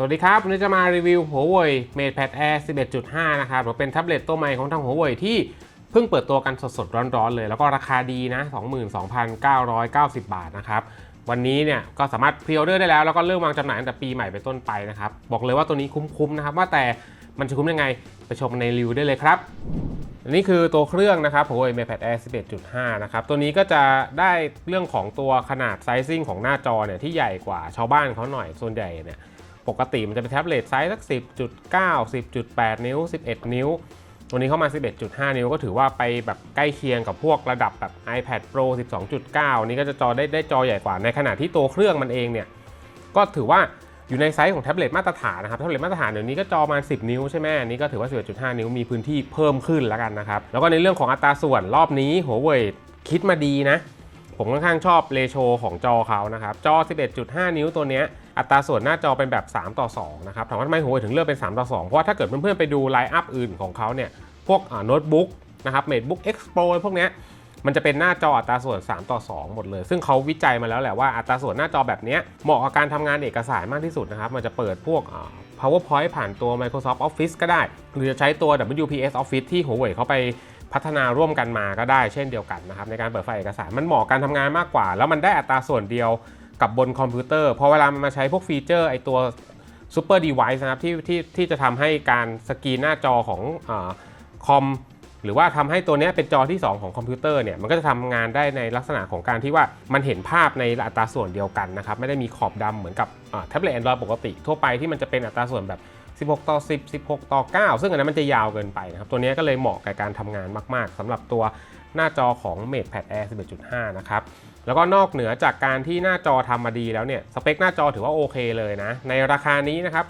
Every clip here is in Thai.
สวัสดีครับ วันนี้จะมารีวิว Huawei MatePad Air 11.5 นะครับเป็นแท็บเล็ตตัวใหม่ของทาง Huawei ที่เพิ่งเปิดตัวกันสดๆ ร้อนๆ เลย แล้วก็ราคาดีนะ 22,990 บาทนะครับ วันนี้เนี่ยก็สามารถพรีออเดอร์ได้แล้ว แล้วก็เริ่มวางจำหน่ายตั้งแต่ปีใหม่เป็นต้นไปนะครับ บอกเลยว่าตัวนี้คุ้มๆนะครับ ว่าแต่มันจะคุ้มยังไง ไปชมในรีวิวได้เลยครับอันนี้คือตัวเครื่องนะครับ Huawei MatePad Air 11.5 นะครับ ตัวนี้ก็จะได้เรื่องของตัวขนาดไซซิ่งของหน้าจอเนี่ยที่ใหญ่กว่าชาวบ้านเขาหน่อยส่วนใหญ่เนี่ย ปกติมันจะเป็นแท็บเล็ตไซส์สัก 10.9 10.8 นิ้ว 11 นิ้วตัวนี้เข้ามา 11.5 นิ้วก็ถือว่าไปแบบใกล้เคียงกับพวกระดับแบบ iPad Pro 12.9 นี่ก็จะจอได้ได้จอใหญ่กว่า ในขณะที่ตัวเครื่องมันเองเนี่ย ก็ถือว่าอยู่ในไซส์ของแท็บเล็ตมาตรฐานนะครับ แท็บเล็ตมาตรฐานเดี๋ยวนี้ก็จอมา 10 นิ้วใช่ไหมนนี้ก็ถือว่า 11.5 นิ้วมีพื้นที่เพิ่มขึ้นแล้วกันนะครับ แล้วก็ในเรื่องของอัตราส่วนรอบนี้หัวเว่ยคิดมาดีนะ ผมค่อนข้างชอบเรโชของจอเขานะครับ จอ 11.5 นิ้วตัวเนี้ย อัตราส่วนหน้าจอเป็นแบบ 3 ต่อ 2 นะครับถามว่าทำไมหัวเว่ยถึงเลือกเป็น 3 ต่อ 2 เพราะว่าถ้าเกิดเพื่อนๆไปดูไลน์อัพอื่นของเขาเนี่ยพวกโน้ตบุ๊กนะครับ MateBook X Pro พวกเนี้ยมันจะเป็นหน้าจออัตราส่วน 3 ต่อ 2 หมดเลย ซึ่งเขาวิจัยมาแล้วแหละว่าอัตราส่วนหน้าจอแบบนี้เหมาะกับการทำงานเอกสารมากที่สุดนะครับ มันจะเปิดพวก PowerPoint ผ่านตัว Microsoft Office ก็ได้ หรือจะใช้ตัว WPS Office ที่ Huawei เขาไปพัฒนาร่วมกันมาก็ได้เช่นเดียวกันนะครับในการเปิดไฟล์เอกสารมันเหมาะการทำงานมากกว่า แล้วมันได้อัตราส่วนเดียว กับบนคอมพิวเตอร์พอเวลามันมาใช้พวกฟีเจอร์ไอตัว Super Device นะครับที่ที่ที่จะทำให้การสกรีนหน้าจอของอคอมหรือว่าทำให้ตัวนี้เป็นจอที่ 2 ของคอมพิวเตอร์เนี่ยมันก็จะทำงานได้ในลักษณะของการที่ว่ามันเห็นภาพในอัตราส่วนเดียวกันนะครับไม่ได้มีขอบดำเหมือนกับแท็บเล็ตแอนดรอยปกติทั่วไปที่มันจะเป็นอัตราส่วนแบบ 16 ต่อ 10 16 ต่อ 9 ซึ่งอันนั้นมันจะยาวเกินไปนะครับตัวนี้ก็เลยเหมาะกับการทำงานมาก ๆสำหรับตัวหน้าจอของ MatePad Air 11.5 นะครับ แล้วก็นอกเหนือจากการที่หน้าจอทำมาดีแล้วเนี่ยสเปคหน้าจอถือว่าโอเคเลยนะ ในราคานี้นะครับ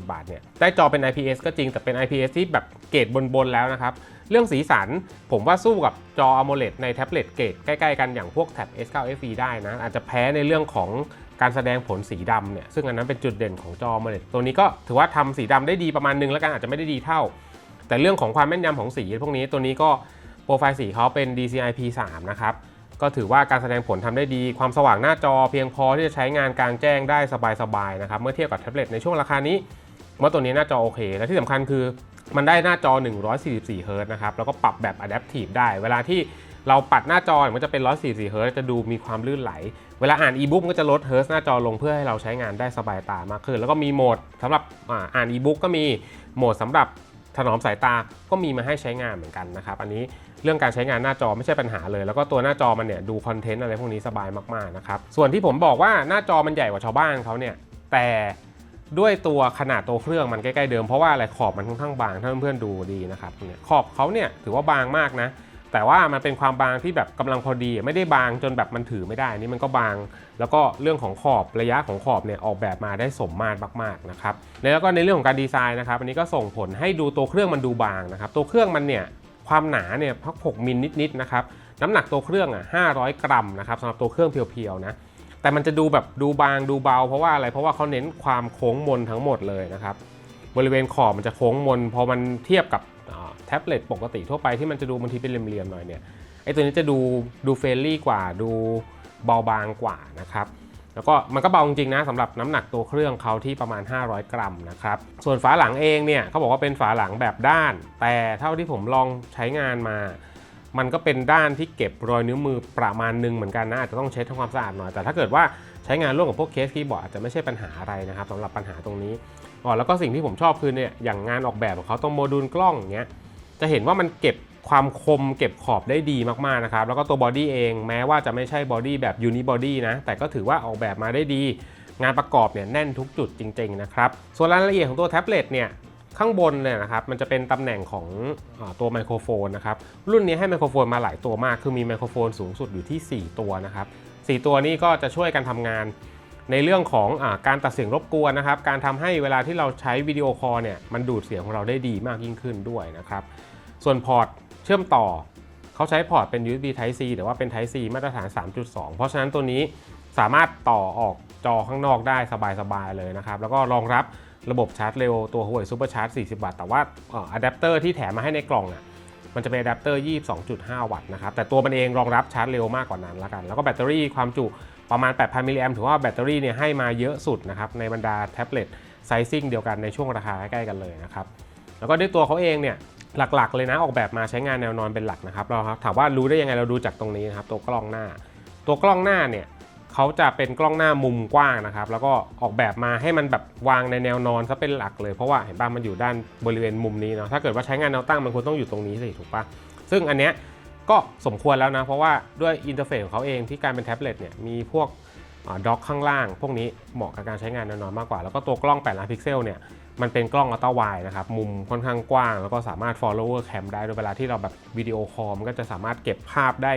22,990 บาทเนี่ยได้จอเป็น IPS ก็จริงแต่เป็น IPS ที่แบบเกรดบนๆแล้วนะครับ เรื่องสีสันผมว่าสู้กับจอ AMOLED ในแท็บเล็ตเกรดใกล้ๆกันอย่างพวกแท็บ S9 FE ได้นะ อาจจะแพ้ในเรื่องของการแสดงผลสีดำเนี่ยซึ่งอันนั้นเป็นจุดเด่นของจอ AMOLED ตัวนี้ก็ถือว่าทำสีดำได้ดีประมาณนึงแล้วกันอาจจะไม่ได้ดีเท่า แต่เรื่องของความแม่นยำของสีพวกนี้ตัวนี้ก็โปรไฟล์สีเขาเป็น DCI P3 นะครับ ก็ถือว่าการแสดงผลทำได้ดี ความสว่างหน้าจอเพียงพอที่จะใช้งานกลางแจ้งได้สบายๆนะครับ เมื่อเทียบกับแท็บเล็ตในช่วงราคานี้มว่าตัวนี้หน้าจอโอเค และที่สำคัญคือมันได้หน้าจอ 144เฮิร์ตนะครับ แล้วก็ปรับแบบ Adaptive ได้ เวลาที่เราปัดหน้าจอมันจะเป็น 144เฮิร์ตจะดูมีความลื่นไหล เวลาอ่านอีบุ๊กก็จะลดเฮิร์ตหน้าจอลงเพื่อให้เราใช้งานได้สบายตามากขึ้น แล้วก็มีโหมดสำหรับอ่าอ่านอีบุ๊กก็มีโหมดสำหรับถนอมสายตาก็มีมาให้ใช้งานเหมือนกันนะครับ อันนี้ เรื่องการใช้งานหน้าจอไม่ใช่ปัญหาเลย แล้วก็ตัวหน้าจอมันเนี่ยดูคอนเทนต์อะไรพวกนี้สบายมากๆนะครับส่วนที่ผมบอกว่าหน้าจอมันใหญ่กว่าชาวบ้านเขาเนี่ยแต่ด้วยตัวขนาดตัวเครื่องมันใกล้ๆเดิมเพราะว่าอะไรขอบมันค่อนข้างบางถ้าเพื่อนๆดูดีนะครับเนี่ยขอบเขาเนี่ยถือว่าบางมากนะ แต่ว่ามันเป็นความบางที่แบบกำลังพอดี ไม่ได้บางจนแบบมันถือไม่ได้นี่มันก็บาง แล้วก็เรื่องของขอบระยะของขอบเนี่ยออกแบบมาได้สมมาตรมากๆนะครับแล้วก็ในเรื่องของการดีไซน์นะครับอันนี้ก็ส่งผลให้ดูตัวเครื่องมันดูบางนะครับตัวเครื่องมันเนี่ย ความหนาเนี่ยพัก6มิลนิดๆนะครับน้ำหนักตัวเครื่องอะ500 กรัมนะครับสำหรับตัวเครื่องเพียวๆนะแต่มันจะดูแบบดูบางดูเบา เพราะว่าอะไรเพราะว่าเขาเน้นความโค้งมนทั้งหมดเลยนะครับบริเวณขอบมันจะโค้งมนพอมันเทียบกับแท็บเล็ตปกติทั่วไปที่มันจะดูบางทีเป็นเหลี่ยมๆหน่อยเนี่ยไอ้ตัวนี้จะดูดูเฟรนลี่กว่าดูเบาบางกว่านะครับ แล้วก็มันก็เบาจริงๆนะสำหรับน้ำหนักตัวเครื่องเขาที่ประมาณ 500 กรัมนะครับ ส่วนฝาหลังเองเนี่ยเขาบอกว่าเป็นฝาหลังแบบด้าน แต่เท่าที่ผมลองใช้งานมา มันก็เป็นด้านที่เก็บรอยนิ้วมือประมาณหนึงเหมือนกันนะอาจจะต้องเช็ดทำความสะอาดหน่อย แต่ถ้าเกิดว่าใช้งานร่วมกับพวกเคสคีย์บอร์ดอาจจะไม่ใช่ปัญหาอะไรนะครับสำหรับปัญหาตรงนี้อ๋อแล้วก็สิ่งที่ผมชอบคือเนี่ยอย่างงานออกแบบของเขาตรงโมดูลกล้องเงี้ยจะเห็นว่ามันเก็บ ความคมเก็บขอบได้ดีมากๆนะครับ แล้วก็ตัวบอดี้เองแม้ว่าจะไม่ใช่บอดี้แบบยูนิบอดี้นะ แต่ก็ถือว่าออกแบบมาได้ดี งานประกอบเนี่ยแน่นทุกจุดจริงๆนะครับ ส่วนรายละเอียดของตัวแท็บเล็ตเนี่ยข้างบนเนี่ยนะครับมันจะเป็นตำแหน่งของอตัวไมโครโฟนนะครับรุ่นนี้ให้ไมโครโฟนมาหลายตัวมาก คือมีไมโครโฟนสูงสุดอยู่ที่ 4 ตัวนะครับ4ตัวนี้ก็จะช่วยกันทำงานในเรื่องของอการตัดเสียงรบกวนนะครับ การทำให้เวลาที่เราใช้วิดีโอคอลเนี่ยมันดูดเสียงของเราได้ดีมากยิ่งขึ้นด้วยนะครับ ส่วนพอร์ต เชื่อมต่อเขาใช้พอร์ตเป็น USB Type C แต่ว่าเป็น Type C มาตรฐาน 3.2 เพราะฉะนั้นตัวนี้สามารถต่อออกจอข้างนอกได้สบายๆเลยนะครับ แล้วก็รองรับระบบชาร์จเร็วตัว Huawei Super Charge 40 วัตต์ แต่ว่าอะแดปเตอร์ที่แถมมาให้ในกล่องอะมันจะเป็นอะแดปเตอร์ 22.5 วัตต์นะครับ แต่ตัวมันเองรองรับชาร์จเร็วมากกว่านั้นละกัน แล้วก็แบตเตอรี่ความจุประมาณ 8,000 มิลลิแอมถือว่าแบตเตอรี่เนี่ยให้มาเยอะสุดนะครับในบรรดาแท็บเล็ตไซซิ่งเดียวกันในช่วงราคาใกล้ๆกันเลยนะครับ แล้วก็ด้วยตัวเขาเองเนี่ย หลักๆ เลยนะออกแบบมาใช้งานแนวนอนเป็นหลักนะครับเราครับถามว่ารู้ได้ยังไงเราดูจากตรงนี้นะครับตัวกล้องหน้า ตัวกล้องหน้าเนี่ยเขาจะเป็นกล้องหน้ามุมกว้างนะครับ แล้วก็ออกแบบมาให้มันแบบวางในแนวนอนซะเป็นหลักเลยเพราะว่าเห็นป่ะมันอยู่ด้านบริเวณมุมนี้เนาะถ้าเกิดว่าใช้งานแนวตั้งมันควรต้องอยู่ตรงนี้สิถูกปะซึ่งอันเนี้ยก็สมควรแล้วนะ เพราะว่าด้วยอินเทอร์เฟซของเขาเองที่การเป็นแท็บเล็ตเนี่ยมีพวกด็อกข้างล่าง พวกนี้เหมาะกับการใช้งานแนวนอนมากกว่า แล้วก็ตัวกล้อง8ล้านพิกเซลเนี่ย มันเป็นกล้องอัลตร้าไวนะครับ มุมค่อนข้างกว้าง แล้วก็สามารถ follower cam ได้โดยเวลาที่เราแบบวิดีโอคอลมันก็จะสามารถเก็บภาพได้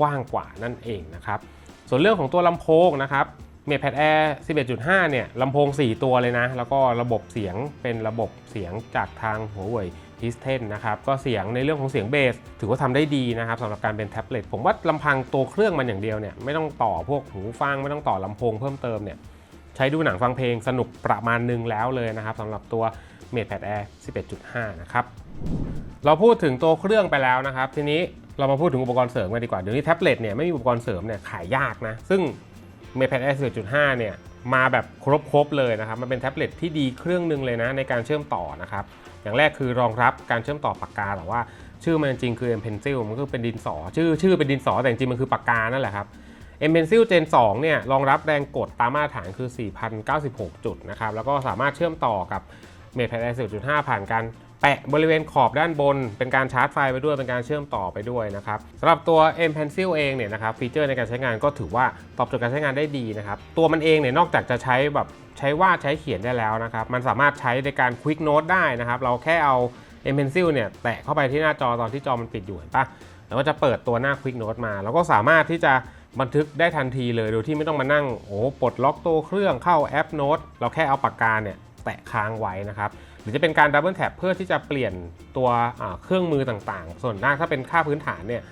กว้างกว่านั่นเองนะครับ ส่วนเรื่องของตัวลำโพงนะครับ m a t e p a d Air 11.5 เนี่ยลำโพง 4 ตัวเลยนะ แล้วก็ระบบเสียงเป็นระบบเสียงจากทางหัวเว่ย h i s t e n นะครับ ก็เสียงในเรื่องของเสียงเบส ถือว่าทำได้ดีนะครับสำหรับการเป็นแท็บเล็ตผมว่าลำพังตัวเครื่องมันอย่างเดียวเนี่ยไม่ต้องต่อพวกหูฟังไม่ต้องต่อลำโพงเพิ่มเติมเนี่ย ช้ดูหนังฟังเพลงสนุกประมาณหนึงแล้วเลยนะครับสำหรับตัว m a t e p a d Air 11.5 นะครับ เราพูดถึงตัวเครื่องไปแล้วนะครับ ทีนี้เรามาพูดถึงอุปกรณ์เสริมกันดีกว่า เดี๋ยวนี้แท็บเล็ตเนี่ยไม่มีอุปกรณ์เสริมเนี่ยขายยากนะ ซึ่ง m a t e p a d Air 11.5 เนี่ยมาแบบครบๆเลยนะครับ มันเป็นแท็บเล็ตที่ดีเครื่องหนึงเลยนะในการเชื่อมต่อนะครับ อย่างแรกคือรองรับการเชื่อมต่อปากกาแต่ว่าชื่อมันจริงคือ M Pencil มันก็เป็นดินสอ ชื่อชื่อเป็นดินสอแต่จริงมันคือปากกานั่นแหละครับ M Pencil Gen 2เนี่ยรองรับแรงกดตามมาตรฐานคือ 4,096 จุดนะครับแล้วก็สามารถเชื่อมต่อกับ m a t e p a d Air 10.5 ผ่านการแปะบริเวณขอบด้านบน เป็นการชาร์จไฟไปด้วยเป็นการเชื่อมต่อไปด้วยนะครับสำหรับตัว M Pencil เองเนี่ยนะครับฟีเจอร์ในการใช้งานก็ถือว่าตอบโจทย์การใช้งานได้ดีนะครับตัวมันเองเนี่ยนอกจากจะใช้แบบใช้วาดใช้เขียนได้แล้วนะครับมันสามารถใช้ในการ Quick Note ได้นะครับเราแค่เอา M Pencil เนี่ยแตะเข้าไปที่หน้าจอตอนที่จอมันปิดอยู่เห็นปะแล้วก็จะเปิดตัวหน้า Quick Note มา แล้วก็สามารถที่จะ บันทึกได้ทันทีเลยโดยที่ไม่ต้องมานั่งโอ้ปลดล็อกตัวเครื่องเข้าแอปโน้ตเราแค่เอาปากกาเนี่ยแตะค้างไว้นะครับหรือจะเป็นการดับเบิลแท็บเพื่อที่จะเปลี่ยนตัวเครื่องมือต่างๆ ส่วนหน้าถ้าเป็นค่าพื้นฐานเนี่ย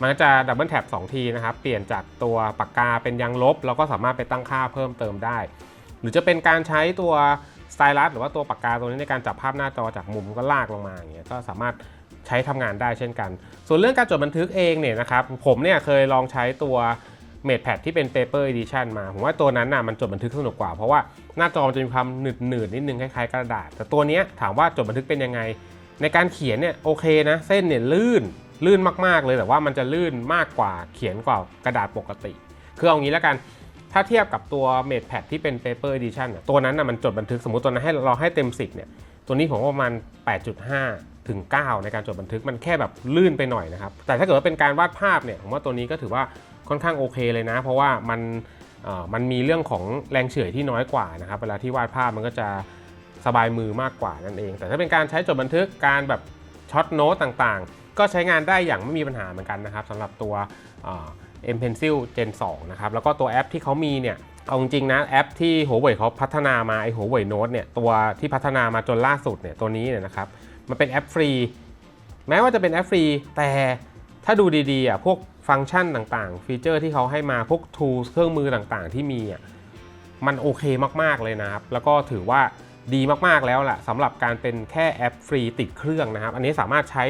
มันก็จะดับเบิลแท็บ2ทีนะครับเปลี่ยนจากตัวปากกาเป็นยางลบแล้วก็สามารถไปตั้งค่าเพิ่มเติมได้ หรือจะเป็นการใช้ตัวสไตลัสหรือว่าตัวปากกาตัวนี้ในการจับภาพหน้าจอจากมุมก็ลากลงมาอย่างเงี้ยก็สามารถ ใช้ทำงานได้เช่นกัน ส่วนเรื่องการจดบันทึกเองเนี่ยนะครับผมเนี่ยเคยลองใช้ตัว m a t e p a d ที่เป็น Paper Edition มา ผมว่าตัวนั้นน่ะมันจดบันทึกสนุกกว่า เพราะว่าหน้าจอมันจะมีความหนืดหนืดนิดนึงคล้ายๆกระดาษ แต่ตัวนี้ถามว่าจดบันทึกเป็นยังไง ในการเขียนเนี่ยโอเคนะ เส้นเนี่ยลื่นลื่นมากๆเลยแต่ว่ามันจะลื่นมากกว่าเขียนกว่ากระดาษปกติ คือเอางี้แล้วกันถ้าเทียบกับตัว m a t e p a d ที่เป็น Paper Edition น่ะตัวนั้นน่ะมันจดบันทึกสมมติตัวนั้นให้เราให้เต็ม 10เนี่ยตัวนี้ผมประมาณ 8.5 ถึง 9 ในการจดบันทึกมันแค่แบบลื่นไปหน่อยนะครับ แต่ถ้าเกิดว่าเป็นการวาดภาพเนี่ยผมว่าตัวนี้ก็ถือว่าค่อนข้างโอเคเลยนะ เพราะว่ามันมันมีเรื่องของแรงเฉื่อยที่น้อยกว่านะครับเวลาที่วาดภาพมันก็จะสบายมือมากกว่านั่นเอง แต่ถ้าเป็นการใช้จดบันทึกการแบบช็อตโน้ตต่างๆ ก็ใช้งานได้อย่างไม่มีปัญหาเหมือนกันนะครับสำหรับตัวเอ่อ M Pencil Gen 2นะครับแล้วก็ตัวแอปที่เขามีเนี่ยเอาจริงๆนะแอปที่หัวเว่ยเขาพัฒนามาไอหัวเว่ยโน้ตเนี่ยตัวที่พัฒนามาจนล่าสุดเนี่ยตัวนี้เนี่ยนะครับ มันเป็นแอปฟรี แม้ว่าจะเป็นแอปฟรี แต่ถ้าดูดีๆอะพวกฟังก์ชันต่างๆ ฟีเจอร์ที่เขาให้มาพวก tools เครื่องมือต่างๆ ที่มีอะมันโอเคมากๆเลยนะครับ แล้วก็ถือว่าดีมากๆแล้วล่ะสำหรับการเป็นแค่แอปฟรีติดเครื่องนะครับ อันนี้สามารถใช้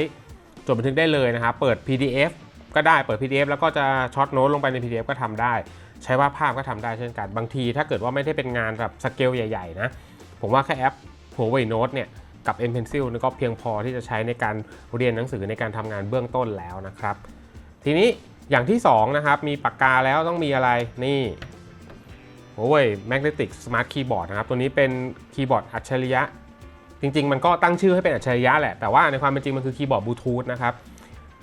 จดบันทึกได้เลยนะครับ เปิด PDF ก็ได้เปิด PDF แล้วก็จะช็อตโน้ตลงไปใน PDF ก็ทำได้ ใช้วาดภาพก็ทำได้เช่นกัน บางทีถ้าเกิดว่าไม่ได้เป็นงานแบบสเกลใหญ่ ๆ นะ ผมว่าแค่แอป Huawei Note เนี่ย กับ M Pencil นี่ก็เพียงพอที่จะใช้ในการเรียนหนังสือในการทำงานเบื้องต้นแล้วนะครับ ทีนี้อย่างที่2นะครับมีปากกาแล้วต้องมีอะไรนี่ Huawei Magnetic Smart Keyboard นะครับ ตัวนี้เป็นคีย์บอร์ดอัจฉริยะ จริง ๆ มันก็ตั้งชื่อให้เป็นอัจฉริยะแหละ แต่ว่าในความเป็นจริงมันคือคีย์บอร์ดบลูทูธนะครับ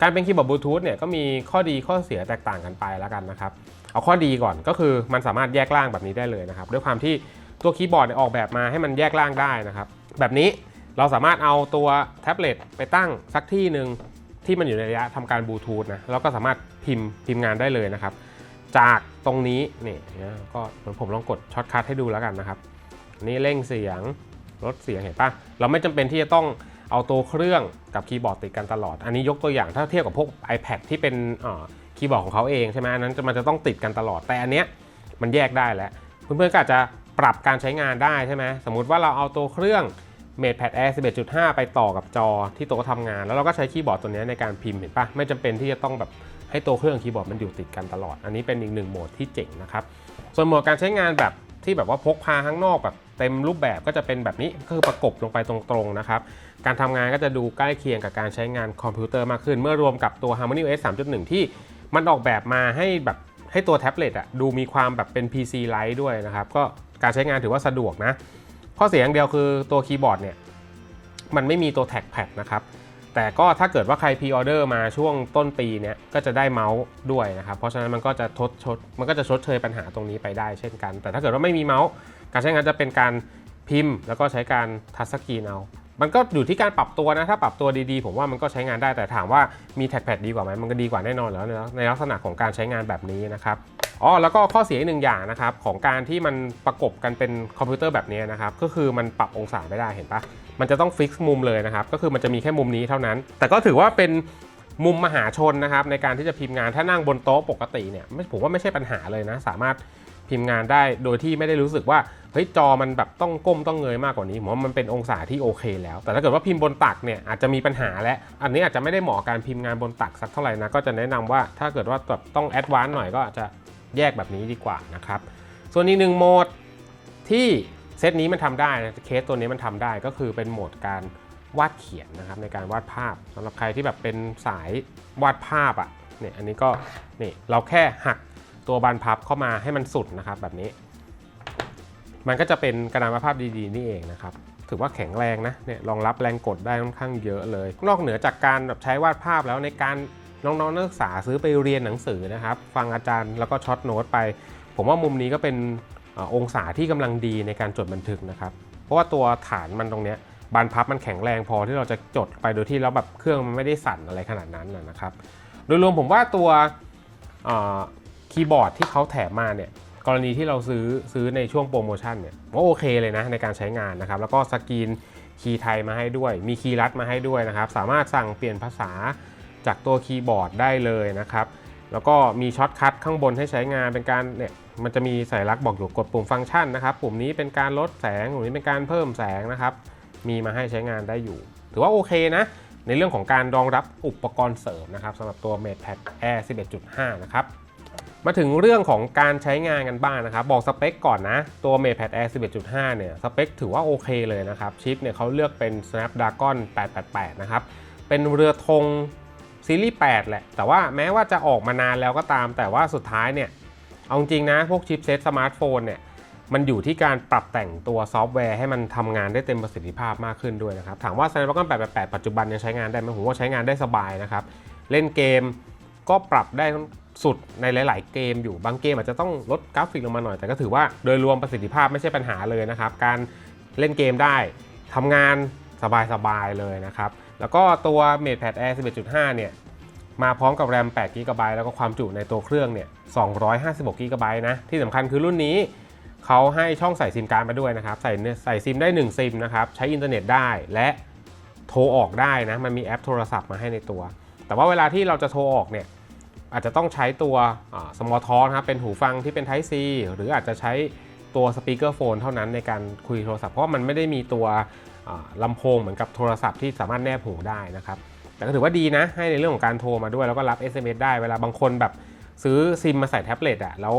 การเป็นคีย์บอร์ดบลูทูธเนี่ยก็มีข้อดีข้อเสียแตกต่างกันไปแล้วกันนะครับ เอาข้อดีก่อนก็คือมันสามารถแยกล่างแบบนี้ได้เลยนะครับ ด้วยความที่ตัวคีย์บอร์ดออกแบบมาให้มันแยกล่างได้นะครับ แบบนี้ เราสามารถเอาตัวแท็บเล็ตไปตั้งสักที่หนึ่งที่มันอยู่ในระยะทำการบลูทูธนะแล้วก็สามารถพิมพ์พิมพ์งานได้เลยนะครับ จากตรงนี้นี่นะก็เหมือนผมลองกดช็อตคัทให้ดูแล้วกันนะครับนี่เร่งเสียงลดเสียงเห็นปะเราไม่จำเป็นที่จะต้องเอาตัวเครื่องกับคีย์บอร์ดติดกันตลอด อันนี้ยกตัวอย่างถ้าเทียบกับพวก iPad ที่เป็นคีย์บอร์ดของเขาเองใช่ไหมอันนั้นมันจะต้องติดกันตลอดแต่อันเนี้ยมันแยกได้แล้วเพื่อนๆก็อาจจะปรับการใช้งานได้ใช่ไหมสมมุติว่าเราเอาตัวเครื่อง MatePad Air 11.5 ไปต่อกับจอที่โต๊ะทำงาน แล้วเราก็ใช้คีย์บอร์ดตัวนี้ในการพิมพ์เห็นปะไม่จำเป็นที่จะต้องแบบให้ตัวเครื่องคีย์บอร์ดมันอยู่ติดกันตลอด อันนี้เป็นอีกหนึ่งโหมดที่เจ๋งนะครับ ส่วนโหมดการใช้งานแบบที่แบบว่าพกพาข้างนอกแบบเต็มรูปแบบก็จะเป็นแบบนี้ก็คือประกบลงไปตรงๆนะครับ การทำงานก็จะดูใกล้เคียงกับการใช้งานคอมพิวเตอร์มากขึ้น เมื่อรวมกับตัว Harmony OS 3.1 ที่มันออกแบบมาให้แบบให้ตัวแท็บเล็ตอะดูมีความแบบเป็น PC like ด้วยนะครับก็การใช้งานถือว่าสะดวกนะ ข้อเสียอย่างเดียวคือตัวคีย์บอร์ดเนี่ยมันไม่มีตัวแท็กแพดนะครับแต่ก็ถ้าเกิดว่าใครพรีออเดอร์มาช่วงต้นปีเนี่ยก็จะได้เมาส์ด้วยนะครับเพราะฉะนั้นมันก็จะทดชดมันก็จะชดเชยปัญหาตรงนี้ไปได้เช่นกัน แต่ถ้าเกิดว่าไม่มีเมาส์การใช้งานจะเป็นการพิมพ์ แล้วก็ใช้การทัชสกรีนเอา มันก็อยู่ที่การปรับตัวนะ ถ้าปรับตัวดีๆ ผมว่ามันก็ใช้งานได้แต่ถามว่ามีแท็กแพดดีกว่าไหมมันก็ดีกว่าแน่นอนแล้วในลักษณะของการใช้งานแบบนี้นะครับอ๋อแล้วก็ข้อเสียหนึ่งอย่างนะครับของการที่มันประกบกันเป็นคอมพิวเตอร์แบบนี้นะครับก็คือมันปรับองศาไม่ได้เห็นปะมันจะต้องฟิกซ์มุมเลยนะครับก็คือมันจะมีแค่มุมนี้เท่านั้น แต่ก็ถือว่าเป็นมุมมหาชนนะครับในการที่จะพิมพ์งานถ้านั่งบนโต๊ะปกติเนี่ยผมว่าไม่ใช่ปัญหาเลยนะ สามารถ พิมพ์งานได้โดยที่ไม่ได้รู้สึกว่าเฮ้ยจอมันแบบต้องก้มต้องเงยมากกว่านี้ผมว่ามันเป็นองศาที่โอเคแล้ว แต่ถ้าเกิดว่าพิมพ์บนตักเนี่ยอาจจะมีปัญหาและ อันนี้อาจจะไม่ได้เหมาะการพิมพ์งานบนตักสักเท่าไหร่นะก็จะแนะนำว่าถ้าเกิดว่าแบบต้องแอดวานซ์หน่อยก็อาจจะแยกแบบนี้ดีกว่านะครับส่วนอีกหนึ่งโหมดที่เซตนี้มันทำได้นะเคสตัวนี้มันทำได้ก็คือเป็นโหมดการวาดเขียนนะครับในการวาดภาพสำหรับใครที่แบบเป็นสายวาดภาพอะ่ะเนี่ยอันนี้ก็นี่เราแค่หัก ตัวบานพับเข้ามาให้มันสุดนะครับแบบนี้ มันก็จะเป็นกระดานวาดภาพดีๆ นี่เองนะครับถือว่าแข็งแรงนะเนี่ยรองรับแรงกดได้ค่อนข้างเยอะเลย นอกเหนือจากการแบบใช้วาดภาพแล้วในการน้องๆนักศึกษาซื้อไปเรียนหนังสือนะครับ ฟังอาจารย์แล้วก็ช็อตโน้ตไป ผมว่ามุมนี้ก็เป็นอองศาที่กำลังดีในการจดบันทึกนะครับ เพราะว่าตัวฐานมันตรงเนี้ยบานพับมันแข็งแรงพอที่เราจะจดไปโดยที่แล้วแบบเครื่องมันไม่ได้สั่นอะไรขนาดนั้นนะครับ โดยรวมผมว่าตัว คีย์บอร์ดที่เขาแถมมาเนี่ยกรณีที่เราซื้อซื้อในช่วงโปรโมชั่นเนี่ยว่าโอเคเลยนะในการใช้งานนะครับ แล้วก็สกรีนคีย์ไทยมาให้ด้วย มีคีย์ลัดมาให้ด้วยนะครับ สามารถสั่งเปลี่ยนภาษาจากตัวคีย์บอร์ดได้เลยนะครับ แล้วก็มีช็อตคัทข้างบนให้ใช้งานเป็นการเนี่ยมันจะมีสัญลักษณ์บอกอยู่กดปุ่มฟังก์ชันนะครับ ปุ่มนี้เป็นการลดแสงปุ่มนี้เป็นการเพิ่มแสงนะครับ มีมาให้ใช้งานได้อยู่ ถือว่าโอเคนะ ในเรื่องของการรองรับอุปกรณ์เสริมนะครับสำหรับตัว MatePad Air 11.5 นะครับ มาถึงเรื่องของการใช้งานกันบ้างนะครับ บอกสเปคก่อนนะ ตัว MatePad Air 11.5 เนี่ย สเปคถือว่าโอเคเลยนะครับ ชิปเนี่ยเขาเลือกเป็น Snapdragon 888 นะครับ เป็นเรือธงซีรีส์ 8 แหละ แต่ว่าแม้ว่าจะออกมานานแล้วก็ตาม แต่ว่าสุดท้ายเนี่ย เอาจริงนะ พวกชิปเซตสมาร์ทโฟนเนี่ย มันอยู่ที่การปรับแต่งตัวซอฟต์แวร์ให้มันทำงานได้เต็มประสิทธิภาพมากขึ้นด้วยนะครับ ถามว่า Snapdragon 888 ปัจจุบันยังใช้งานได้ไหมผมว่าใช้งานได้สบายนะครับ เล่นเกมก็ปรับได้ สุดในหลาย ๆ เกมอยู่บางเกมอาจจะต้องลดกราฟิกลงมาหน่อยแต่ก็ถือว่าโดยรวมประสิทธิภาพไม่ใช่ปัญหาเลยนะครับ การเล่นเกมได้ทำงานสบาย ๆ เลยนะครับ แล้วก็ตัว MatePad Air 11.5 เนี่ยมาพร้อมกับแรม8 g b แล้วก็ความจุในตัวเครื่องเนี่ย256 g b นะ ที่สำคัญคือรุ่นนี้เขาให้ช่องใส่ซิมการ์ดมาด้วยนะครับ ใส่ใส่ซิมได้ 1 ซิมนะครับ ใช้อินเทอร์เน็ตได้และโทรออกได้นะ มันมีแอปโทรศัพท์มาให้ในตัว แต่ว่าเวลาที่เราจะโทรออกเนี่ย อาจจะต้องใช้ตัวสมอลทอนะครับเป็นหูฟังที่เป็น Type C หรืออาจจะใช้ตัวสปีกเกอร์โฟนเท่านั้นในการคุยโทรศัพท์ เพราะมันไม่ได้มีตัวอ่าลำโพงเหมือนกับโทรศัพท์ที่สามารถแนบหูได้นะครับ แต่ก็ถือว่าดีนะ ให้ในเรื่องของการโทรมาด้วย แล้วก็รับ SMS ได้เวลาบางคนแบบซื้อซิมมาใส่แท็บเล็ตอะแล้ว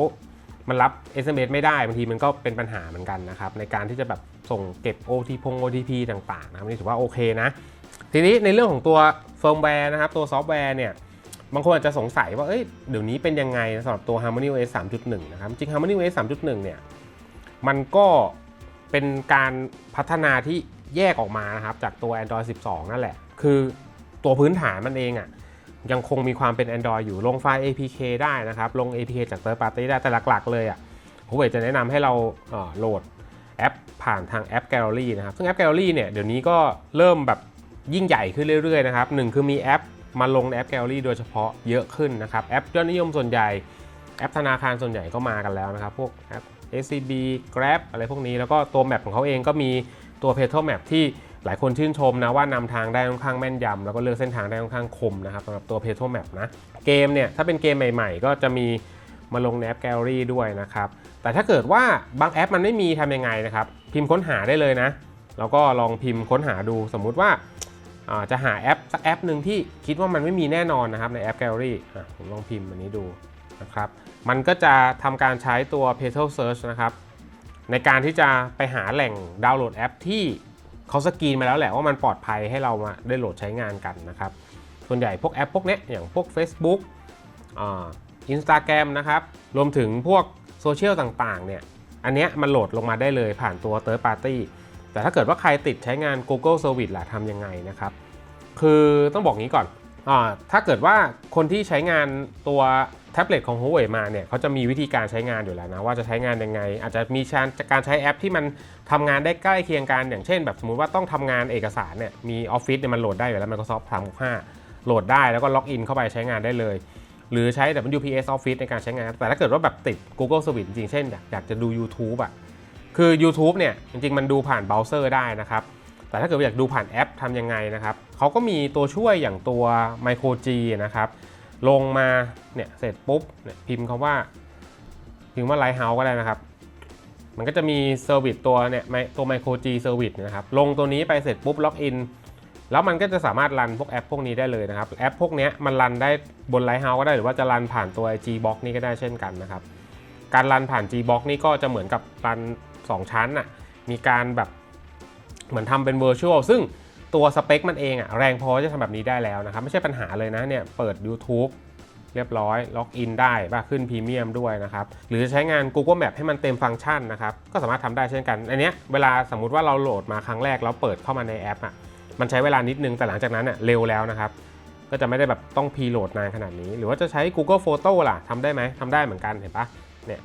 มันรับ SMS ไม่ได้บางทีมันก็เป็นปัญหาเหมือนกันนะครับ ในการที่จะแบบส่งเก็บ OT พง OTP ต่างๆนะครับนี่ถือว่าโอเคนะ ทีนี้ในเรื่องของตัวเฟิร์มแวร์นะครับตัวซอฟต์แวร์เนี่ย บางคนอาจจะสงสัยว่าเอ้ยเดี๋ยวนี้เป็นยังไงสำหรับตัว Harmony OS 3.1 นะครับ จริง Harmony OS 3.1 เนี่ย มันก็เป็นการพัฒนาที่แยกออกมานะครับ จากตัว Android 12 นั่นแหละ คือตัวพื้นฐานมันเองอะ่ะยังคงมีความเป็น Android อยู่ลงไฟล์ APK ได้นะครับ ลง APK จาก Third Party ได้แต่หลักๆ เลยอะ่ะผมจะแนะนำให้เราโหลดแอปผ่านทางแอป Gallery นะครับ ซึ่งแอป Gallery เนี่ยเดี๋ยวนี้ก็เริ่มแบบยิ่งใหญ่ขึ้นเรื่อยๆนะครับหนึ่งคือมีแอป มาลงในแอป Gallery โดยเฉพาะเยอะขึ้นนะครับ แอปยอดนิยมส่วนใหญ่แอปธนาคารส่วนใหญ่ก็มากันแล้วนะครับ พวกแอป SCB Grab อะไรพวกนี้แล้วก็ตัวแมปของเขาเองก็มีตัว p e t r o Map ที่หลายคนชื่นชมนะว่านำทางได้ค่อนข้างแม่นยำแล้วก็เลือกเส้นทางได้ค่อนข้างคมนะครับสำหรับตัว p e t r o Map นะเกมเนี่ยถ้าเป็นเกมใหม่ ๆ ก็จะมีมาลงในแอป Gallery ด้วยนะครับแต่ถ้าเกิดว่าบางแอปมันไม่มีทำยังไงนะครับ พิมพ์ค้นหาได้เลยนะ แล้วก็ลองพิมพ์ค้นหาดูสมมุติว่า จะหาแอปสักแอปหนึ่งที่คิดว่ามันไม่มีแน่นอนนะครับในแอป Gallery อ่ผมลองพิมพ์อันนี้ดูนะครับมันก็จะทำการใช้ตัว Petal Search นะครับในการที่จะไปหาแหล่งดาวน์โหลดแอปที่เขาสกรีนมาแล้วแหละว่ามันปลอดภัยให้เรามาได้โหลดใช้งานกันนะครับส่วนใหญ่พวกแอปพวกนี้อย่างพวก Facebook อินสตาแกรมนะครับรวมถึงพวกโซเชียลต่างๆเนี่ยอันเนี้ยมันโหลดลงมาได้เลยผ่านตัว Third Party แต่ถ้าเกิดว่าใครติดใช้งาน Google Service ล่ะทำยังไงนะครับ คือต้องบอกงี้ก่อนอาถ้าเกิดว่าคนที่ใช้งานตัวแท็บเล็ตของ Huawei มาเนี่ยเขาจะมีวิธีการใช้งานอยู่แล้วนะว่าจะใช้งานยังไง อาจจะมีการใช้แอปที่มันทำงานได้ใกล้เคียงกัน อย่างเช่น แบบสมมุติว่าต้องทำงานเอกสารเนี่ยมี Office เนี่ยมันโหลดได้อยู่แล้ว Microsoft 365 โหลดได้แล้วก็ล็อกอินเข้าไปใช้งานได้เลย หรือใช้ WPS Office ในการใช้งาน แต่ถ้าเกิดว่าแบบติด Google Service จริงๆเช่น อยากอยากจะดู YouTube อะ คือ YouTube เนี่ยจริงๆ มันดูผ่านเบราว์เซอร์ได้นะครับ แต่ถ้าเกิดอยากดูผ่านแอปทำยังไงนะครับเขาก็มีตัวช่วยอย่างตัว Micro G นะครับลงมาเนี่ยเสร็จปุ๊บเนี่ยพิมพ์คำว่า พิมพ์ว่า Lighthouse ก็ได้นะครับ มันก็จะมีเซอร์วิสตัวเนี่ยตัว Micro G Service นะครับลงตัวนี้ไปเสร็จปุ๊บล็อกอินแล้วมันก็จะสามารถรันพวกแอปพวกนี้ได้เลยนะครับ แอปพวกนี้มันรันได้บน Lighthouse ก็ได้หรือว่าจะรันผ่านตัว Gbox นี่ก็ได้เช่นกันนะครับ การรันผ่าน Gbox นี่ก็จะเหมือนกับรัน 2 ชั้นน่ะมีการแบบเหมือนทำเป็น Virtual ซึ่งตัวสเปคมันเองอะแรงพอจะทำแบบนี้ได้แล้วนะครับ ไม่ใช่ปัญหาเลยนะเนี่ยเปิด YouTube เรียบร้อยล็อกอินได้ป่ะขึ้นพรีเมียมด้วยนะครับ หรือจะใช้งาน Google Map ให้มันเต็มฟังก์ชันนะครับ ก็สามารถทำได้เช่นกัน อันเนี้ยเวลาสมมุติว่าเราโหลดมาครั้งแรกแล้วเปิดเข้ามาในแอปอะมันใช้เวลานิดนึง แต่หลังจากนั้นอะเร็วแล้วนะครับ ก็จะไม่ได้แบบต้องพีโหลดนานขนาดนี้ หรือว่าจะใช้ Google Photo ล่ะทำได้ไหมทำได้เหมือนกันเห็นปะเนี่ย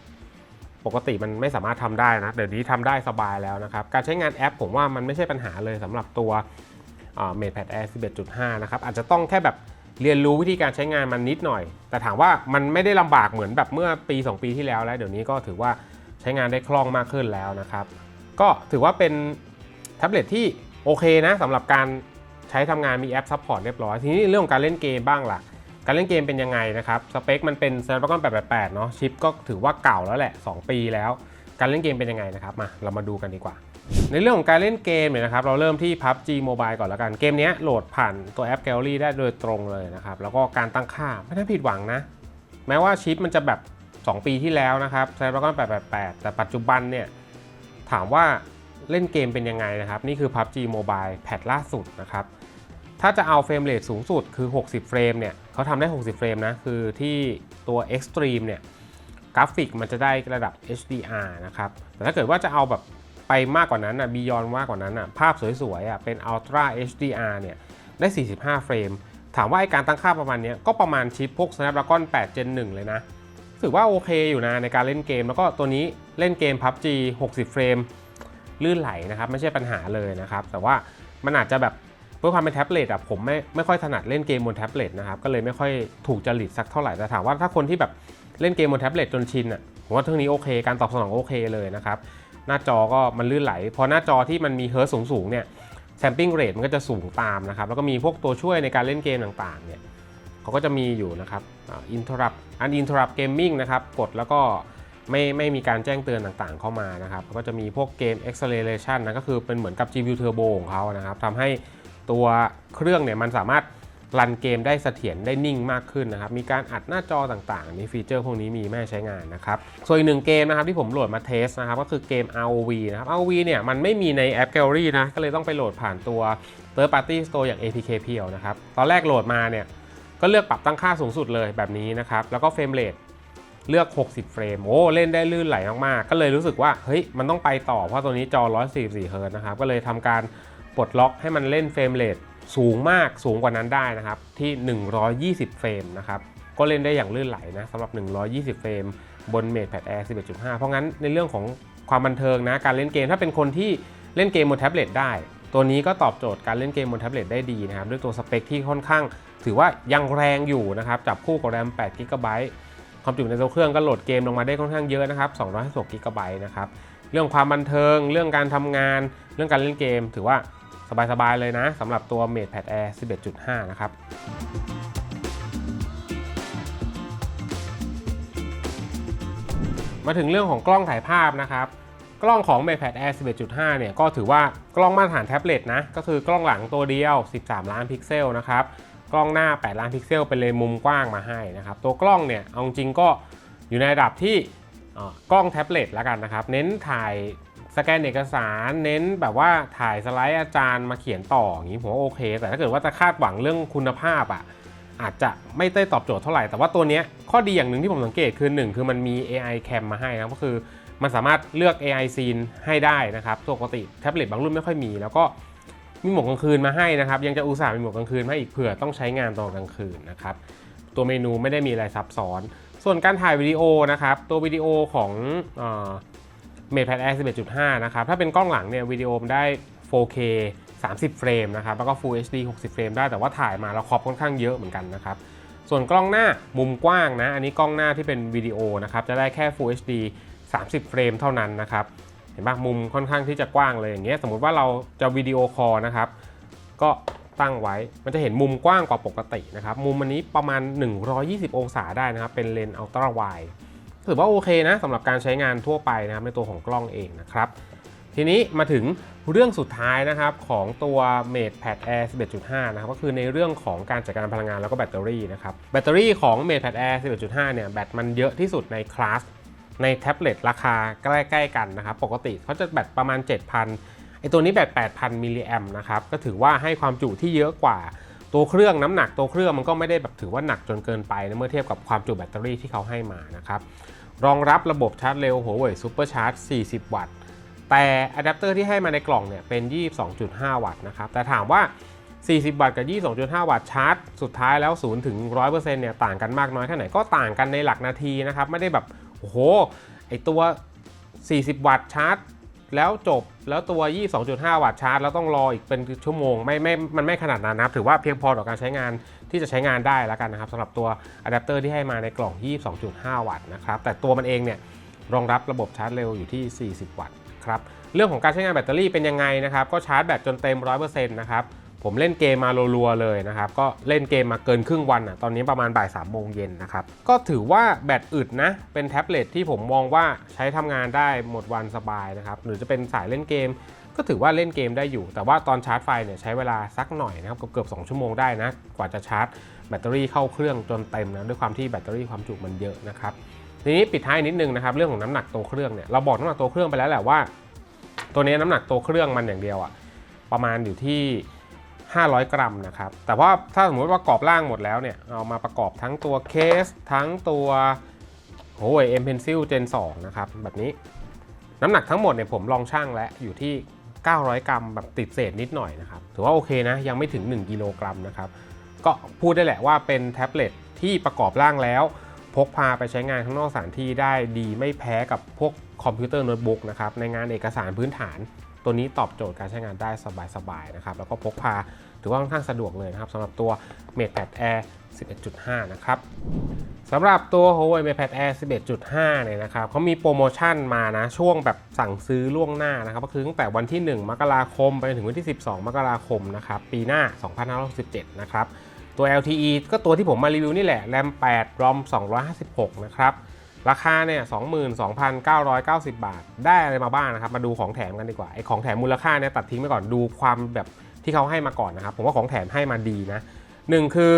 ปกติมันไม่สามารถทำได้นะเดี๋ยวนี้ทำได้สบายแล้วนะครับ การใช้งานแอปผมว่ามันไม่ใช่ปัญหาเลยสำหรับตัวเมดแพดแอร์11.5 นะครับ อาจจะต้องแค่แบบเรียนรู้วิธีการใช้งานมันนิดหน่อย แต่ถามว่ามันไม่ได้ลำบากเหมือนแบบเมื่อปี 2 ปีที่แล้วแล้ว เดี๋ยวนี้ก็ถือว่าใช้งานได้คล่องมากขึ้นแล้วนะครับ ก็ถือว่าเป็นแท็บเล็ตที่โอเคนะสำหรับการใช้ทำงานมีแอปซัพพอร์ตเรียบร้อย ทีนี้เรื่องของการเล่นเกมบ้างล่ะ การเล่นเกมเป็นยังไงนะครับ สเปคมันเป็น Snapdragon 888 เนาะชิปก็ถือว่าเก่าแล้วแหละ 2 ปีแล้ว การเล่นเกมเป็นยังไงนะครับ มาเรามาดูกันดีกว่า ในเรื่องของการเล่นเกมเนี่ยนะครับ เราเริ่มที่ PUBG Mobile ก่อนแล้วกัน เกมนี้โหลดผ่านตัวแอป Gallery ได้โดยตรงเลยนะครับ แล้วก็การตั้งค่าไม่ได้ผิดหวังนะ แม้ว่าชิปมันจะแบบ 2 ปีที่แล้วนะครับ Snapdragon 888 แต่ปัจจุบันเนี่ยถามว่าเล่นเกมเป็นยังไงนะครับ นี่คือ PUBG Mobile แพทล่าสุดนะครับ ถ้าจะเอาเฟรมเรทสูงสุดคือ 60 เฟรมเนี่ยเขาทำได้ 60 เฟรมนะ คือที่ตัว Extreme เนี่ยกราฟิกมันจะได้ระดับ HDR นะครับ แต่ถ้าเกิดว่าจะเอาแบบไปมากกว่านั้นอะบียอนมากกว่านั้นอะภาพสวยๆอะเป็น Ultra HDR เนี่ยได้ 45 เฟรม ถามว่าไอการตั้งค่าประมาณนี้ก็ประมาณชิปพวก Snapdragon 8 Gen 1 เลยนะ ถือว่าโอเคอยู่นะในการเล่นเกม แล้วก็ตัวนี้เล่นเกม PUBG 60 เฟรมลื่นไหลนะครับ ไม่ใช่ปัญหาเลยนะครับ แต่ว่ามันอาจจะแบบ เพื่อความเป็นแท็บเล็ตอะผมไม่ไม่ค่อยถนัดเล่นเกมบนแท็บเล็ตนะครับก็เลยไม่ค่อยถูกจริตสักเท่าไหร่แต่ถามว่าถ้าคนที่แบบเล่นเกมบนแท็บเล็ตจนชินอะผมว่าเรื่องนี้โอเค การตอบสนองโอเคเลยนะครับหน้าจอก็มันลื่นไหล พอหน้าจอที่มันมีเฮิร์ตสูงๆเนี่ยแซมปิ้งเรทมันก็จะสูงตามนะครับแล้วก็มีพวกตัวช่วยในการเล่นเกมต่างๆเนี่ยเขาก็จะมีอยู่นะครับอินทรัพอันอินทรัพเกมมิ่งนะครับกดแล้วก็ไม่ไม่มีการแจ้งเตือนต่างๆเข้ามานะครับก็จะมีพวกเกม acceleration นะก็คือเป็นเหมือนกับ GPU Turbo ของเขานะครับทำให้ ตัวเครื่องเนี่ยมันสามารถรันเกมได้เสถียรได้นิ่งมากขึ้นนะครับ มีการอัดหน้าจอต่างๆนนี้ฟีเจอร์พวกนี้มีแม่ใช้งานนะครับ ส่วนอีกหนึ่งเกมนะครับที่ผมโหลดมาเทสนะครับก็คือเกม ROV นะครับ ROV เนี่ยมันไม่มีในแอป Gallery นะ ก็เลยต้องไปโหลดผ่านตัว Third Party Store อย่าง APK p l นะครับ ตอนแรกโหลดมาเนี่ยก็เลือกปรับตั้งค่าสูงสุดเลยแบบนี้นะครับ แล้วก็เฟรมเรทเลือก 60 เฟรม โอ้ เล่นได้ลื่นไหลมาก ๆ ก็เลยรู้สึกว่า เฮ้ย มันต้องไปต่อ เพราะตัวนี้จอ 144 เฮิร์ตนะครับ ก็เลยทำการ ปลดล็อกให้มันเล่นเฟรมเรทสูงมากสูงกว่านั้นได้นะครับ ที่ 120 เฟรมนะครับก็เล่นได้อย่างลื่นไหลนะสำหรับ 120 เฟรมบน MatePad Air 11.5 เพราะงั้นในเรื่องของความบันเทิงนะการเล่นเกมถ้าเป็นคนที่เล่นเกมบนแท็บเล็ตได้ ตัวนี้ก็ตอบโจทย์การเล่นเกมบนแท็บเล็ตได้ดีนะครับ ด้วยตัวสเปคที่ค่อนข้าง ถือว่ายังแรงอยู่นะครับ จับคู่กับแรม8 g b ความจุในตัวเครื่องก็โหลดเกมลงมาได้ค่อนข้างเยอะนะครับ256 g b นะครับ เรื่องความบันเทิง เรื่องการทำงาน เรื่องการเล่นเกม ถือว่า สบาย ๆ เลยนะสำหรับตัว MatePad Air 11.5 นะครับมาถึงเรื่องของกล้องถ่ายภาพนะครับ กล้องของ MatePad Air 11.5 เนี่ยก็ถือว่ากล้องมาตรฐานแท็บเล็ตนะ ก็คือกล้องหลังตัวเดียว 13 ล้านพิกเซลนะครับ กล้องหน้า 8 ล้านพิกเซลเป็นเลนมุมกว้างมาให้นะครับ ตัวกล้องเนี่ยเอาจริงก็อยู่ในระดับที่กล้องแท็บเล็ตแล้วกันนะครับ เน้นถ่าย สแกนเอกสารเน้นแบบว่าถ่ายสไลด์อาจารย์มาเขียนต่ออย่างนี้ผมว่าโอเค แต่ถ้าเกิดว่าจะคาดหวังเรื่องคุณภาพอะอาจจะไม่ได้ตอบโจทย์เท่าไหร่ แต่ว่าตัวนี้ข้อดีอย่างหนึ่งที่ผมสังเกตคือ 1 คือมันมี AI cam มาให้นะก็คือ มันสามารถเลือก AI scene ให้ได้นะครับปกติแท็บเล็ตบางรุ่นไม่ค่อยมี แล้วก็มีหมดกกลางคืนมาให้นะครับ ยังจะอุตส่าห์มีหมดกลางคืนมาอีกเผื่อต้องใช้งานตอนกลางคืนนะครับ ตัวเมนูไม่ได้มีอะไรซับซ้อน ส่วนการถ่ายวิดีโอนะครับ ตัววิดีโอของ เอ่อ MatePad Air 11.5 นะครับ ถ้าเป็นกล้องหลังเนี่ยวิดีโอมันได้ 4K 30 เฟรมนะครับ แล้วก็ Full HD 60 เฟรมได้ แต่ว่าถ่ายมาแล้วครอบค่อนข้างเยอะเหมือนกันนะครับ ส่วนกล้องหน้ามุมกว้างนะ อันนี้กล้องหน้าที่เป็นวิดีโอนะครับ จะได้แค่ Full HD 30 เฟรมเท่านั้นนะครับ เห็นปะมุมค่อนข้างที่จะกว้างเลยอย่างเงี้ย สมมติว่าเราจะวิดีโอคอลนะครับ ก็ตั้งไว้ มันจะเห็นมุมกว้างกว่าปกตินะครับ มุมอันนี้ประมาณ 120 องศาได้นะครับ เป็นเลนส์อัลตร้าไวด์ ถือว่าโอเคนะสำหรับการใช้งานทั่วไปนะครับในตัวของกล้องเองนะครับ ทีนี้มาถึงเรื่องสุดท้ายนะครับของตัว MatePad Air 11.5 นะครับก็คือในเรื่องของการจัดการพลังงานแล้วก็แบตเตอรี่นะครับแบตเตอรี่ของ MatePad Air 11.5 เนี่ยแบตมันเยอะที่สุดในคลาสในแท็บเล็ตราคาใกล้ๆกันนะครับ ปกติเขาจะแบตประมาณ 7,000ไอตัวนี้แบต 8,000 มิลลิแอมนะครับ ก็ถือว่าให้ความจุที่เยอะกว่า ตัวเครื่องน้ำหนักตัวเครื่องมันก็ไม่ได้แบบถือว่าหนักจนเกินไปนะเมื่อเทียบกับความจุแบตเตอรี่ที่เขาให้มานะครับ รองรับระบบชาร์จเร็ว Huawei Super Charge 40 วัตต์ แต่อะแดปเตอร์ที่ให้มาในกล่องเนี่ยเป็น 22.5 วัตต์นะครับ แต่ถามว่า 40 วัตต์กับ 22.5 วัตต์ชาร์จ สุดท้ายแล้ว 0 ถึง 100%เนี่ยต่างกันมากน้อยแค่ไหนก็ต่างกันในหลักนาทีนะครับ ไม่ได้แบบ โอ้โห ไอตัว 40 วัตต์ชาร์จ แล้วจบแล้วตัว 22.5 วัตต์ชาร์จ แล้วต้องรออีกเป็นชั่วโมงไม่ไม่มันไม่ขนาดนั้นนะครับถือว่าเพียงพอต่อการใช้งานที่จะใช้งานได้แล้วกันนะครับสำหรับตัวอะแดปเตอร์ที่ให้มาในกล่อง 22.5 วัตต์นะครับแต่ตัวมันเองเนี่ยรองรับระบบชาร์จเร็วอยู่ที่ 40 วัตต์ครับเรื่องของการใช้งานแบตเตอรี่เป็นยังไงนะครับก็ชาร์จแบตจนเต็ม 100%นะครับ ผมเล่นเกมมารัวๆเลยนะครับ ก็เล่นเกมมาเกินครึ่งวันอะตอนนี้ประมาณบ่าย3โมงเย็นนะครับ ก็ถือว่าแบตอึดนะ เป็นแท็บเล็ตที่ผมมองว่าใช้ทำงานได้หมดวันสบายนะครับ หรือจะเป็นสายเล่นเกม ก็ถือว่าเล่นเกมได้อยู่ แต่ว่าตอนชาร์จไฟเนี่ยใช้เวลาสักหน่อยนะครับเกือบ2ชั่วโมงได้นะ กว่าจะชาร์จ แบตเตอรี่เข้าเครื่องจนเต็มนะด้วยความที่แบตเตอรี่ความจุมันเยอะนะครับทีนี้ปิดท้ายนิดนึงนะครับเรื่องของน้ำหนักตัวเครื่องเนี่ยเราบอกน้ำหนักตัวเครื่องไปแล้วแหละว่า ตัวนี้น้ำหนักตัวเครื่องมันอย่างเดียวอะประมาณอยู่ที่ 500 กรัมนะครับ แต่ว่าถ้าสมมติว่ากรอบล่างหมดแล้วเนี่ย เอามาประกอบทั้งตัวเคส ทั้งตัวโอ้ย M Pencil Gen 2นะครับ แบบนี้ น้ำหนักทั้งหมดเนี่ยผมลองช่างแล้วอยู่ที่ 900 กรัมแบบติดเศษนิดหน่อยนะครับ ถือว่าโอเคนะ ยังไม่ถึง 1 กิโลกรัมนะครับ ก็พูดได้แหละว่าเป็นแท็บเล็ตที่ประกอบร่างแล้ว พกพาไปใช้งานข้างนอกสถานที่ได้ดีไม่แพ้กับพวกคอมพิวเตอร์โน้ตบุ๊กนะครับ ในงานเอกสารพื้นฐาน ตัวนี้ตอบโจทย์การใช้งานได้สบายๆนะครับแล้วก็พกพาถือว่าค่อนข้างสะดวกเลยนะครับสำหรับตัว MatePad Air 11.5 นะครับสำหรับตัว Huawei MatePad Air 11.5 เนี่ยนะครับเขามีโปรโมชั่นมานะ ช่วงแบบสั่งซื้อล่วงหน้านะครับ ก็คือตั้งแต่วันที่ 1 มกราคม ไปจนถึงวันที่ 12 มกราคมนะครับ ปีหน้า 2567 นะครับ ตัว LTE ก็ตัวที่ผมมารีวิวนี่แหละ RAM 8 ROM 256 นะครับ ราคาเนี่ย22,990 บาท ได้อะไรมาบ้างนะครับ มาดูของแถมกันดีกว่า ไอ้ของแถมมูลค่าเนี่ยตัดทิ้งไปก่อน ดูความแบบที่เขาให้มาก่อนนะครับ ผมว่าของแถมให้มาดีนะหนึ่งคือ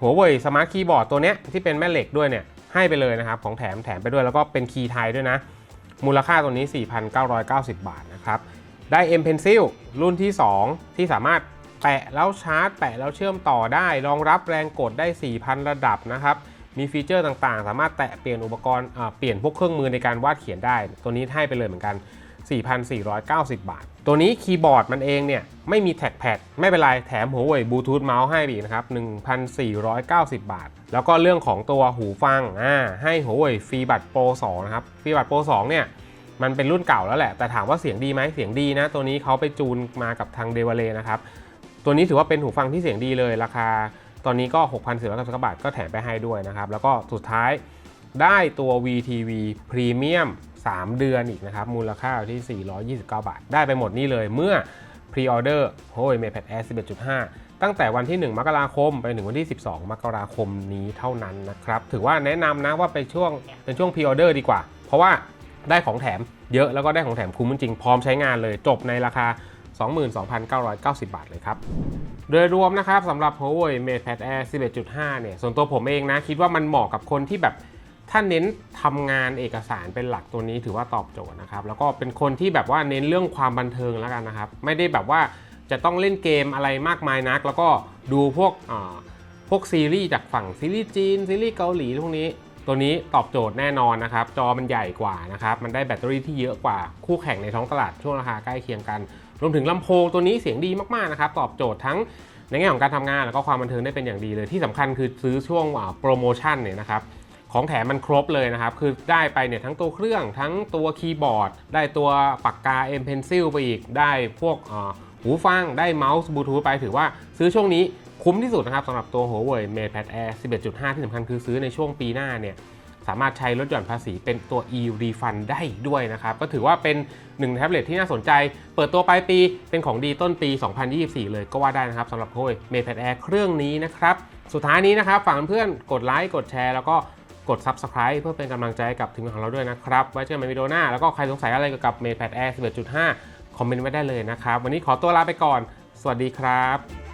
หัวเว่ยสมาร์ทคีย์บอร์ดตัวเนี้ยที่เป็นแม่เหล็กด้วยเนี่ย ให้ไปเลยนะครับ ของแถมแถมไปด้วยแล้วก็เป็นคีย์ไทยด้วยนะ มูลค่าตัวนี้ 4,990 บาทนะครับ ได้ M Pencil รุ่นที่ 2 ที่สามารถแปะแล้วชาร์จ แปะแล้วเชื่อมต่อได้ รองรับแรงกดได้ 4,000 ระดับนะครับ มีฟีเจอร์ต่างๆ สามารถแตะเปลี่ยนอุปกรณ์เปลี่ยนพวกเครื่องมือในการวาดเขียนได้ ตัวนี้ให้ไปเลยเหมือนกัน 4,490 บาท ตัวนี้คีย์บอร์ดมันเองเนี่ยไม่มีแท็กแพดไม่เป็นไร แถมหัวเว่ยบลูทูธเมาส์ให้อีกนะครับ 1,490 บาท แล้วก็เรื่องของตัวหูฟังอ่าให้หัวเว่ยฟีบัตโปร2นะครับฟีบัตโปร2เนี่ยมันเป็นรุ่นเก่าแล้วแหละ แต่ถามว่าเสียงดีไหมเสียงดีนะ ตัวนี้เขาไปจูนมากับทางเดวเลนะครับ ตัวนี้ถือว่าเป็นหูฟังที่เสียงดีเลยราคา ตอนนี้ก็ 6,490บาทก็แถมไปให้ด้วยนะครับ แล้วก็สุดท้ายได้ตัว VTV Premium 3 เดือนอีกนะครับ มูลค่าที่ 429 บาท ได้ไปหมดนี่เลยเมื่อ Pre-order โอ้ย MatePad Air 11.5 ตั้งแต่วันที่ 1 มกราคม ไปถึงวันที่ 12 มกราคมนี้เท่านั้นนะครับ ถือว่าแนะนำนะว่าไปช่วงเป็นช่วง Pre-order ดีกว่า เพราะว่าได้ของแถมเยอะแล้วก็ได้ของแถมคุ้มจริง พร้อมใช้งานเลยจบในราคา 22,990 บาทเลยครับ โดยรวมนะครับสำหรับ Huawei MatePad Air 11.5 เนี่ย ส่วนตัวผมเองนะ คิดว่ามันเหมาะกับคนที่แบบถ้าเน้นทำงานเอกสารเป็นหลักตัวนี้ถือว่าตอบโจทย์นะครับ แล้วก็เป็นคนที่แบบว่าเน้นเรื่องความบันเทิงแล้วกันนะครับ ไม่ได้แบบว่าจะต้องเล่นเกมอะไรมากมายนัก แล้วก็ดูพวกอ่าพวกซีรีส์จากฝั่งซีรีส์จีนซีรีส์เกาหลีพวกนี้ ตัวนี้ตอบโจทย์แน่นอนนะครับ จอมันใหญ่กว่านะครับ มันได้แบตเตอรี่ที่เยอะกว่าคู่แข่งในท้องตลาดช่วงราคาใกล้เคียงกัน รวมถึงลำโพงตัวนี้เสียงดีมากๆนะครับตอบโจทย์ทั้งในแง่ของการทำงานแล้วก็ความบันเทิงได้เป็นอย่างดีเลยที่สำคัญคือซื้อช่วงโปรโมชั่นเนี่ยนะครับของแถมมันครบเลยนะครับ คือได้ไปเนี่ยทั้งตัวเครื่องทั้งตัวคีย์บอร์ด ได้ตัวปากกา M Pencil ไปอีก ได้พวกหูฟัง ได้เมาส์บลูทูธไปถือว่าซื้อช่วงนี้คุ้มที่สุดนะครับสำหรับตัว Huawei MatePad Air 11.5 ที่สำคัญคือซื้อในช่วงปีหน้าเนี่ย สามารถใช้ลดหย่อนภาษีเป็นตัว e-refund ได้ด้วยนะครับ ก็ถือว่าเป็นหนึ่งแท็บเล็ตที่น่าสนใจ เปิดตัวปลายปีเป็นของดีต้นปี 2024 เลยก็ว่าได้นะครับสำหรับ Huawei MatePad Air เครื่องนี้นะครับ สุดท้ายนี้นะครับฝากเพื่อนกดไลค์กดแชร์แล้วก็กด Subscribe เพื่อเป็นกำลังใจให้กับทีมงานของเราด้วยนะครับ ไว้เจอกันในวิดีโอหน้า แล้วก็ใครสงสัยอะไรเกี่ยวกับ MatePad Air 11.5 คอมเมนต์ไว้ได้เลยนะครับ วันนี้ขอตัวลาไปก่อน สวัสดีครับ